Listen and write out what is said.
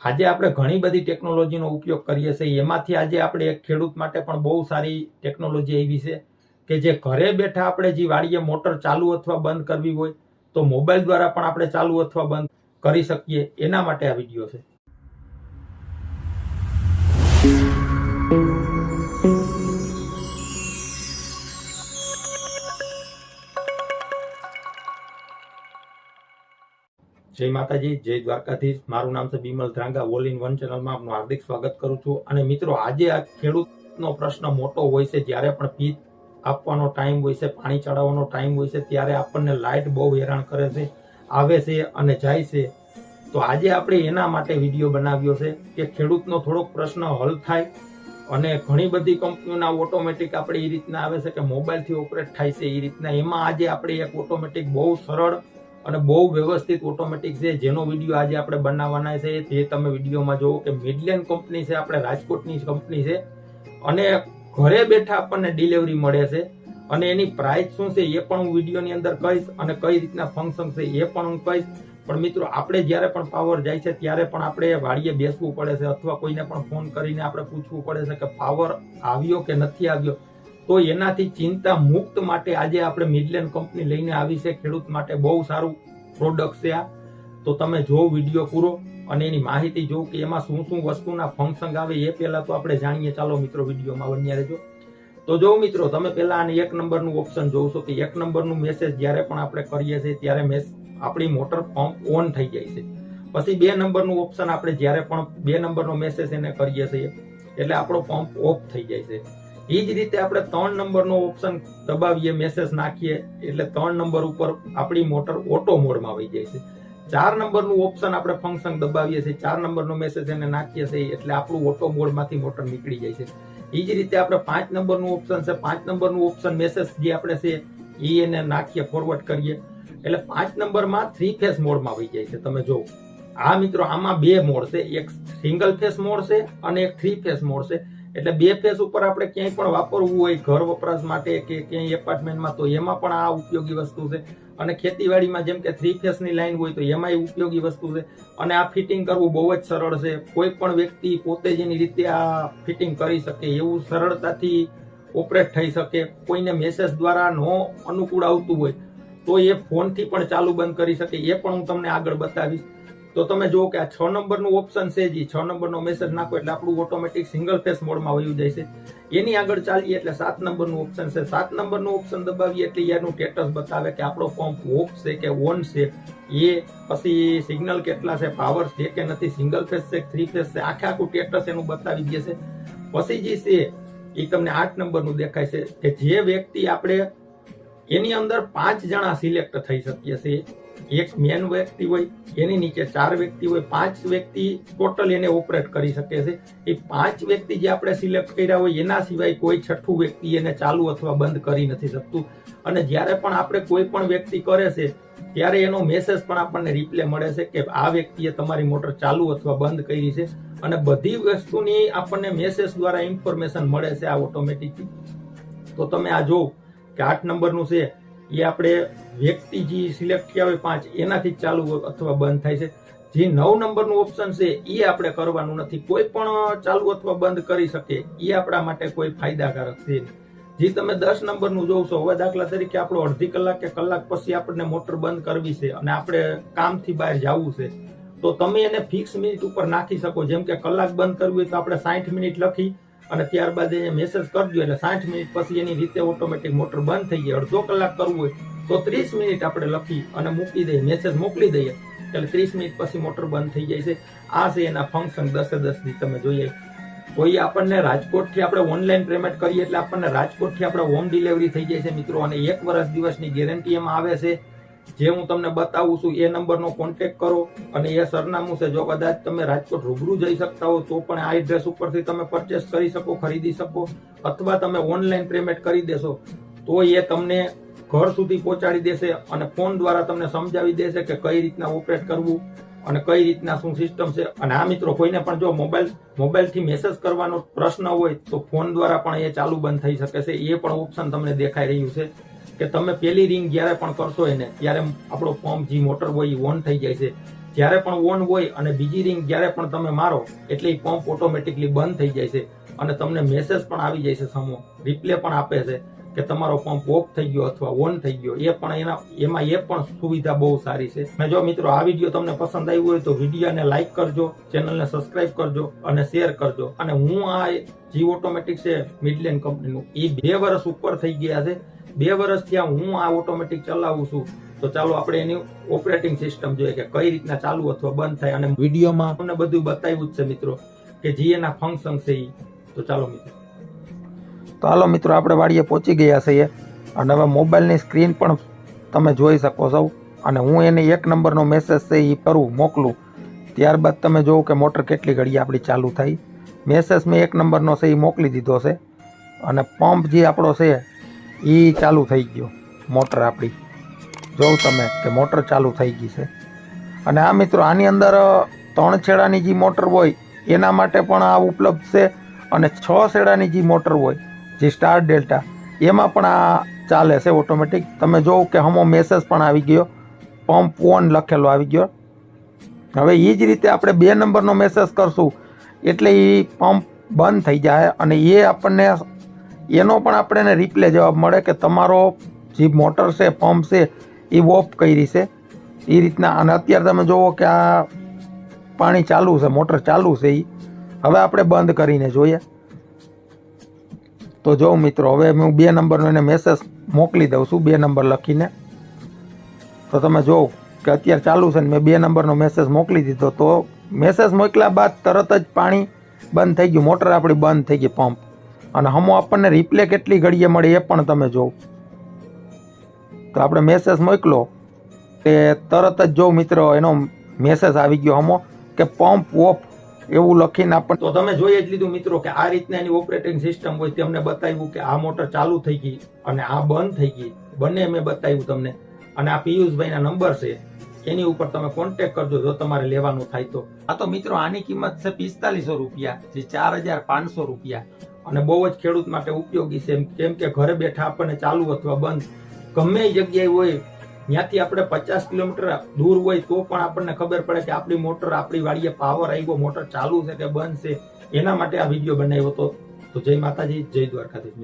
આજે આપણે ઘણી બધી ટેકનોલોજીનો ઉપયોગ કરીએ છીએ. એમાંથી આજે આપણે એક ખેડૂત માટે પણ બહુ સારી ટેકનોલોજી એવી છે કે જે ઘરે બેઠા આપણે જે વાડીએ મોટર ચાલુ અથવા બંધ કરવી હોય તો મોબાઈલ દ્વારા પણ આપણે ચાલુ અથવા બંધ કરી શકીએ. એના માટે આ વીડિયો છે. જય માતાજી, જય દ્વારકાધીશ. મારું નામ છે Bimal Dhranga. All in one ચેનલમાં આપનું હાર્દિક સ્વાગત કરું છું. અને મિત્રો, આજે આ ખેડૂતનો પ્રશ્ન મોટો હોય છે. જ્યારે પણ પીત આપવાનો ટાઈમ હોય છે, પાણી ચડાવવાનો ટાઈમ હોય છે, ત્યારે આપણને લાઇટ બહુ હેરાન કરે છે, આવે છે અને જાય છે. તો આજે આપણે એના માટે વીડિયો બનાવ્યો છે કે ખેડૂતનો થોડોક પ્રશ્ન હલ થાય અને ઘણી બધી કંપનીઓના ઓટોમેટિક આપણે એ રીતના આવે છે કે મોબાઈલથી ઓપરેટ થાય છે એ રીતના. એમાં આજે આપણે એક ઓટોમેટિક બહુ સરળ અને બહુ વ્યવસ્થિત ઓટોમેટિક છે. જેનો વીડિયો આજે આપણે બનાવવાના છે, તે તમે વિડીયોમાં જોવો કે મિડલેન કંપની છે, આપણે રાજકોટની કંપની છે. અને ઘરે બેઠા આપણને ડિલિવરી મળે છે. અને એની પ્રાઇસ શું છે, એ પણ હું વિડીયોની અંદર કહીશ અને કઈ રીતના ફંક્શન છે, એ પણ હું કહીશ. પણ મિત્રો, આપણે જ્યારે પણ પાવર જાય છે, ત્યારે પણ આપણે વાડીએ બેસવું પડે છે અથવા કોઈને પણ ફોન કરીને આપણે પૂછવું પડે છે કે પાવર આવ્યો કે નથી આવ્યો. તો એનાથી ચિંતા મુક્ત માટે આજે આપણે મિડલેન્ડ કંપની લઈને આવી છે. ખેડૂત માટે બહુ સારું પ્રોડક્ટ છે આ. તો તમે જો વીડિયો પૂરો અને એની માહિતી જો કે એમાં શું શું વસ્તુના ફંક્શન આવે એ પહેલા તો આપણે જાણીએ. ચાલો મિત્રો, વિડીયોમાં બન્યા રહેજો. તો જો મિત્રો, તમે પહેલા આને એક નંબરનું ઓપ્શન જોશો કે એક નંબરનું મેસેજ જ્યારે પણ આપણે કરીએ છીએ ત્યારે મેસ આપણી મોટર પંપ ઓન થઈ જાય છે. પછી બે નંબરનું ઓપ્શન આપણે જ્યારે પણ બે નંબરનો મેસેજ એને કરીએ છીએ, એટલે આપણો પંપ ઓફ થઈ જાય છે. એ જ રીતે આપણે ત્રણ નંબરનો ઓપ્શન દબાવીએ મેસેજ નાખીએ, એટલે ત્રણ નંબર ઉપર આપણી મોટર ઓટો મોડમાં આવી જાય છે. ચાર નંબરનું ઓપ્શન આપણે ફંક્શન દબાવીએ છીએ, ચાર નંબરનો મેસેજ એને નાખીએ છીએ, એટલે આપણું ઓટો મોડમાંથી મોટર નીકળી જાય છે. એ જ રીતે આપણે પાંચ નંબરનું ઓપ્શન છે, પાંચ નંબરનું ઓપ્શન મેસેજ જે આપણે છે એ એને નાખીએ ફોરવર્ડ કરીએ. એટલે પાંચ નંબરમાં થ્રી ફેસ મોડમાં આવી જાય છે, તમે જો આ મિત્રો આમાં બે મોડ છે, એક સિંગલ ફેસ મોડ છે અને એક થ્રી ફેસ મોડ છે. એટલે બે ફેસ ઉપર આપણે ક્યાંય પણ વાપરવું હોય, ઘર વપરાશ માટે કે ક્યાંય એપાર્ટમેન્ટમાં તો એમાં પણ આ ઉપયોગી વસ્તુ છે. અને ખેતીવાડીમાં જેમ કે થ્રી ફેસની લાઈન હોય, તો એમાંય ઉપયોગી વસ્તુ છે. અને આ ફિટિંગ કરવું બહુ જ સરળ છે. કોઈ પણ વ્યક્તિ પોતે જ રીતે આ ફિટિંગ કરી શકે, એવું સરળતાથી ઓપરેટ થઈ શકે, કોઈને મેસેજ દ્વારા નો અનુકૂળ આવતું હોય, તો એ ફોનથી પણ ચાલુ બંધ કરી શકે. એ પણ હું તમને આગળ બતાવીશ. તો તમે જુઓ કે આ છ નંબરનું ઓપ્શન છે જે. છ નંબરનો મેસેજ નાખો એટલે આપણું ઓટોમેટિક સિંગલ ફેસ મોડમાં વયું જાય છે. એની આગળ ચાલીએ એટલે સાત નંબરનું ઓપ્શન છે. સાત નંબરનું ઓપ્શન દબાવીએ એટલે એનું સ્ટેટસ બતાવે કે આપણો પંપ ઓફ છે કે ઓન છે. એ પછી સિગ્નલ કેટલા છે? પાવર છે કે નથી? સિંગલ ફેસ છે થ્રી ફેસ છે? આખે આખું સ્ટેટસ એનું બતાવી દે છે. પછી જે છે એ તમને આઠ નંબરનું દેખાય છે કે જે વ્યક્તિ આપણે એની અંદર પાંચ જણા સિલેક્ટ થઈ શકીએ છીએ. એક મેન વ્યક્તિ હોય, એની નીચે ચાર વ્યક્તિ હોય, પાંચ વ્યક્તિ ટોટલ એને ઓપરેટ કરી શકે છે. એ પાંચ વ્યક્તિ જે આપણે સિલેક્ટ કર્યા હોય, એના સિવાય કોઈ છઠ્ઠું વ્યક્તિ એને ચાલુ અથવા બંધ કરી નથી શકતું. અને જ્યારે પણ આપણે કોઈ પણ વ્યક્તિ કરે છે, ત્યારે એનો મેસેજ પણ આપણને રિપ્લે મળે છે કે આ વ્યક્તિએ તમારી મોટર ચાલુ અથવા બંધ કરી છે. અને બધી વસ્તુની આપણને મેસેજ દ્વારા ઇન્ફોર્મેશન મળે છે આ ઓટોમેટિક તો તમે આ જો કે આઠ નંબરનું છે, એ આપણે વ્યક્તિ જે સિલેક્ટ થયા હોય પાંચ, એનાથી ચાલુ અથવા બંધ થાય છે. જે નવ નંબરનું ઓપ્શન છે, એ આપણે કરવાનું નથી. કોઈ પણ ચાલુ અથવા બંધ કરી શકે, એ આપણા માટે કોઈ ફાયદાકારક છે જે તમે દસ નંબરનું જોશો હવે દાખલા તરીકે આપણો અડધી કલાક કે કલાક પછી આપણને મોટર બંધ કરવી છે અને આપણે કામથી બહાર જવું છે, તો તમે એને ફિક્સ મિનિટ ઉપર નાખી શકો. જેમ કે કલાક બંધ કરવી હોય તો આપણે સાઠ મિનિટ લખી અને ત્યારબાદ એને મેસેજ કરજો એટલે સાઠ મિનિટ પછી એની રીતે ઓટોમેટિક મોટર બંધ થઈ જાય. અડધો કલાક કરવું હોય તો ત્રીસ મિનિટ આપણે લખી અને મૂકી દઈએ મેસેજ મોકલી દઈએ. એટલે ત્રીસ મિનિટ પછી મોટર બંધ થઈ જાય છે. આ છે એના ફંક્શન દસે દસની તમે જોઈએ કોઈ આપણને રાજકોટથી આપણે ઓનલાઈન પેમેન્ટ કરીએ એટલે આપણને રાજકોટથી આપણે હોમ ડિલિવરી થઈ જાય છે મિત્રો. અને એક વર્ષ દિવસની ગેરંટી એમાં આવે છે. જે હું તમને બતાવું છું, એ નંબરનો કોન્ટેક્ટ કરો અને એ સરનામું છે. જો કદાચ તમે રાજકોટ રૂબરૂ જઈ શકતા હો, તો પણ આ એડ્રેસ ઉપરથી તમે પરચેસ કરી શકો, ખરીદી શકો અથવા તમે ઓનલાઈન પેમેન્ટ કરી દેશો. તો એ તમને ઘર સુધી પહોંચાડી દેશે અને ફોન દ્વારા તમને સમજાવી દેશે કે કઈ રીતના ઓપરેટ કરવું અને કઈ રીતના શું સિસ્ટમ છે. અને આ મિત્રો, કોઈને પણ જો મોબાઈલ મોબાઈલથી મેસેજ કરવાનો પ્રશ્ન હોય, તો ફોન દ્વારા પણ એ ચાલુ બંધ થઈ શકે છે. એ પણ ઓપ્શન તમને દેખાઈ રહ્યું છે. કે તમે પેલી રિંગ જ્યારે પણ કરશો એને, ત્યારે આપણો પંપ જે મોટર હોય એ ઓન થઈ જાય છે. જ્યારે પણ ઓન હોય અને બીજી રિંગ જ્યારે પણ તમે મારો, એટલે એ પંપ ઓટોમેટિકલી બંધ થઈ જાય છે. અને તમને મેસેજ પણ આવી જાય છે સમો રિપ્લે પણ આપે છે કે તમારો પંપ ઓફ થઈ ગયો અથવા ઓન થઈ ગયો. એ પણ એના, એમાં એ પણ સુવિધા બહુ સારી છે. અને જો મિત્રો આ વીડિયો તમને પસંદ આવ્યો હોય તો વિડીયોને લાઇક કરજો ચેનલને સબસ્ક્રાઇબ કરજો અને શેર કરજો. અને હું આ જી ઓટોમેટિક છે મિડલેન્ડ કંપનીનું એ બે વર્ષ ઉપર થઈ ગયા છે. બે વર્ષ થયા હું આ ઓટોમેટિક ચલાવું છું. તો ચાલો આપણે એની ઓપરેટિંગ સિસ્ટમ જોઈએ કે કઈ રીતના ચાલુ અથવા બંધ થાય. અને વિડીયોમાં તમને બધું બતાવ્યું જ છે મિત્રો કે જે એના ફંક્શન છે એ તો ચાલો મિત્રો. તો હાલો મિત્રો આપણે વાડીએ પહોંચી ગયા છીએ. અને હવે મોબાઈલની સ્ક્રીન પણ તમે જોઈ શકો છો. અને હું એને એક નંબરનો મેસેજ છે એ કરું મોકલું. ત્યારબાદ તમે જોવો કે મોટર કેટલી ઘડી આપણી ચાલુ થઈ મેસેજ મેં એક નંબરનો છે એ મોકલી દીધો છે. અને પંપ જે આપણો છે એ ચાલુ થઈ ગયો, મોટર આપણી. જોઉં તમે કે મોટર ચાલુ થઈ ગઈ છે. અને આ મિત્રો, આની અંદર ત્રણ છેડાની જે મોટર હોય, એના માટે પણ આ ઉપલબ્ધ છે. અને છ છેડાની જે મોટર હોય, જે સ્ટાર ડેલ્ટા, એમાં પણ આ ચાલે છે ઓટોમેટિક. તમે જોવો કે હમો મેસેજ પણ આવી ગયો. પંપ ઓન લખેલો આવી ગયો. હવે એ જ રીતે આપણે બે નંબરનો મેસેજ કરશું. એટલે એ પંપ બંધ થઈ જાય અને એ આપણને એનો પણ આપણે રિપ્લે જવાબ મળે કે તમારો જે મોટર છે પંપ છે એ ઓફ કરી છે. એ રીતના અને અત્યારે તમે જુઓ કે આ પાણી ચાલુ છે મોટર ચાલુ છે એ હવે આપણે બંધ કરીને જોઈએ. તો જો મિત્રો, હવે હું બે નંબરનો એને મેસેજ મોકલી દઉં છું, બે નંબર લખીને. તો તમે જોવો કે અત્યારે ચાલુ છે ને મેં બે નંબરનો મેસેજ મોકલી દીધો. તો મેસેજ મોકલ્યા બાદ તરત જ પાણી બંધ થઈ ગયું. મોટર આપણી બંધ થઈ ગઈ પંપ અને હમો આપણને રિપ્લે કેટલી ઘડીએ મળે એ પણ તમે જોવો. તો આપણે મેસેજ મોકલો તે તરત જ જો મિત્રો, એનો મેસેજ આવી ગયો હમો કે પંપ ઓફ એવું લખીને આપણને તો તમે જોઈ જ લીધું મિત્રો કે આ રીતના એની ઓપરેટિંગ સિસ્ટમ હોય તેમને બતાવ્યું કે આ મોટર ચાલુ થઈ ગઈ અને આ બંધ થઈ ગઈ. બંને મેં બતાવ્યું તમને. અને આ પિયુષભાઈના નંબર છે. એની ઉપર તમે કોન્ટેક કરજો જો તમારે લેવાનું થાય તો. આ તો મિત્રો આની કિંમત છે પિસ્તાલીસો રૂપિયા, જે ચાર હજાર પાંચસો રૂપિયા. અને બહુ જ ખેડૂત માટે ઉપયોગી છે. કેમ કે ઘરે બેઠા આપણને ચાલુ અથવા બંધ ગમે એ જગ્યાએ હોય, ત્યાંથી આપણે પચાસ કિલોમીટર દૂર હોય તો પણ આપણને ખબર પડે કે આપણી મોટર, આપણી વાડીએ પાવર આવ્યો મોટર ચાલુ છે કે બંધ છે. એના માટે આ વીડિયો બનાવ્યો હતો. તો જય માતાજી, જય દ્વારકાધીશ